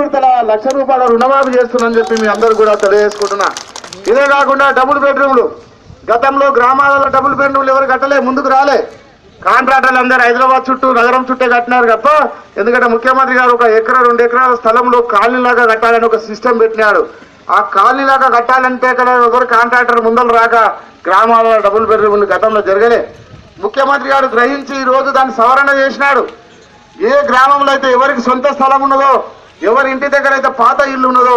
లక్ష రూపాయల రుణమాఫీ చేస్తున్నానని చెప్పి మీ అందరూ కూడా తెలియజేసుకుంటున్నా. ఇదే కాకుండా డబుల్ బెడ్రూమ్లు. గతంలో గ్రామాలలో డబుల్ బెడ్రూమ్లు ఎవరు కట్టలే ముందుకు రాలే. కాంట్రాక్టర్లు అందరూ హైదరాబాద్ చుట్టూ నగరం చుట్టే కట్టినారు తప్ప ఎందుకంటే ముఖ్యమంత్రి గారు ఒక ఎకరా రెండు ఎకరాల స్థలంలో కాలనీలాగా కట్టాలని ఒక సిస్టమ్ పెట్టినాడు ఆ కాలనీలాగా కట్టాలంటే ఇక్కడ ఎవరు కాంట్రాక్టర్ ముందలు రాక గ్రామాలలో డబుల్ బెడ్రూమ్లు గతంలో జరగలే. ముఖ్యమంత్రి గారు గ్రహించి ఈ రోజు దాన్ని సవరణ చేసినాడు. ఏ గ్రామంలో అయితే ఎవరికి సొంత స్థలం ఉన్నదో ఎవరి ఇంటి దగ్గర అయితే పాత ఇల్లు ఉన్నదో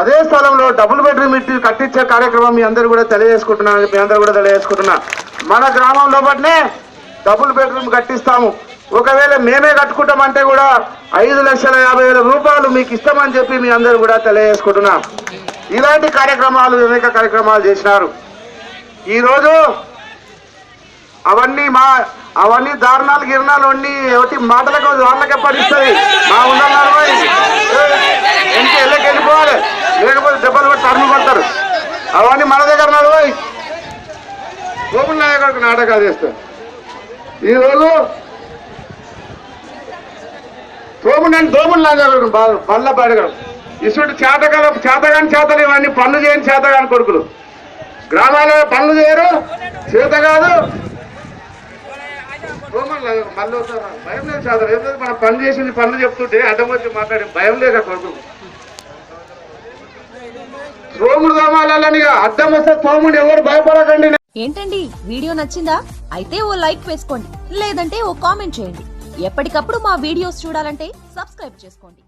అదే స్థలంలో డబుల్ బెడ్రూమ్ ఇంటి కట్టించే కార్యక్రమం మీ అందరూ కూడా తెలియజేసుకుంటున్నా మీ అందరూ కూడా తెలియజేసుకుంటున్నా. మన గ్రామంలో బట్టినే డబుల్ బెడ్రూమ్ కట్టిస్తాము. ఒకవేళ మేమే కట్టుకుంటామంటే కూడా ఐదు లక్షల యాభై వేల రూపాయలు మీకు ఇస్తామని చెప్పి మీ అందరూ కూడా తెలియజేసుకుంటున్నా. ఇలాంటి కార్యక్రమాలు అనేక కార్యక్రమాలు చేసినారు. ఈరోజు అవన్నీ దారుణాలు గిరణాలు అన్ని ఒకటి మాటలకు వాళ్ళకే పడిస్తుంది మా ఉన్నారు ఇంటి ఎల్లకి వెళ్ళిపోవాలి. లేకపోతే దెబ్బలు కూడా టర్మ్ పడతారు అవన్నీ మన దగ్గర ఉన్నారు పోయి నాయకుడికి నాటకాలు చేస్తారు. ఈరోజు తోముండని దోములు నాయకుడు పళ్ళ పాడగడు ఇసుడు చేతకాల చేతగాని చేతలు ఇవన్నీ పనులు చేయని చేతగాని కొడుకులు. గ్రామాల్లో పనులు చేయరు. చేత కాదు. మళ్ళీ వస్తారా? భయం లేదు సార్ ఏం లేదు. మనం పని చేసింది పనులు చెప్తుంటే అడ్డం వచ్చి మాట్లాడి భయం లేదా కొడుకు. సోముడు దోమాలని అడ్డం వస్తే తోముడు ఎవరు భయపడకండి. ఏంటండి? వీడియో నచ్చిందా? అయితే ఓ లైక్ వేసుకోండి. లేదంటే ఓ కామెంట్ చేయండి. ఎప్పటికప్పుడు మా వీడియోస్ చూడాలంటే సబ్స్క్రైబ్ చేసుకోండి.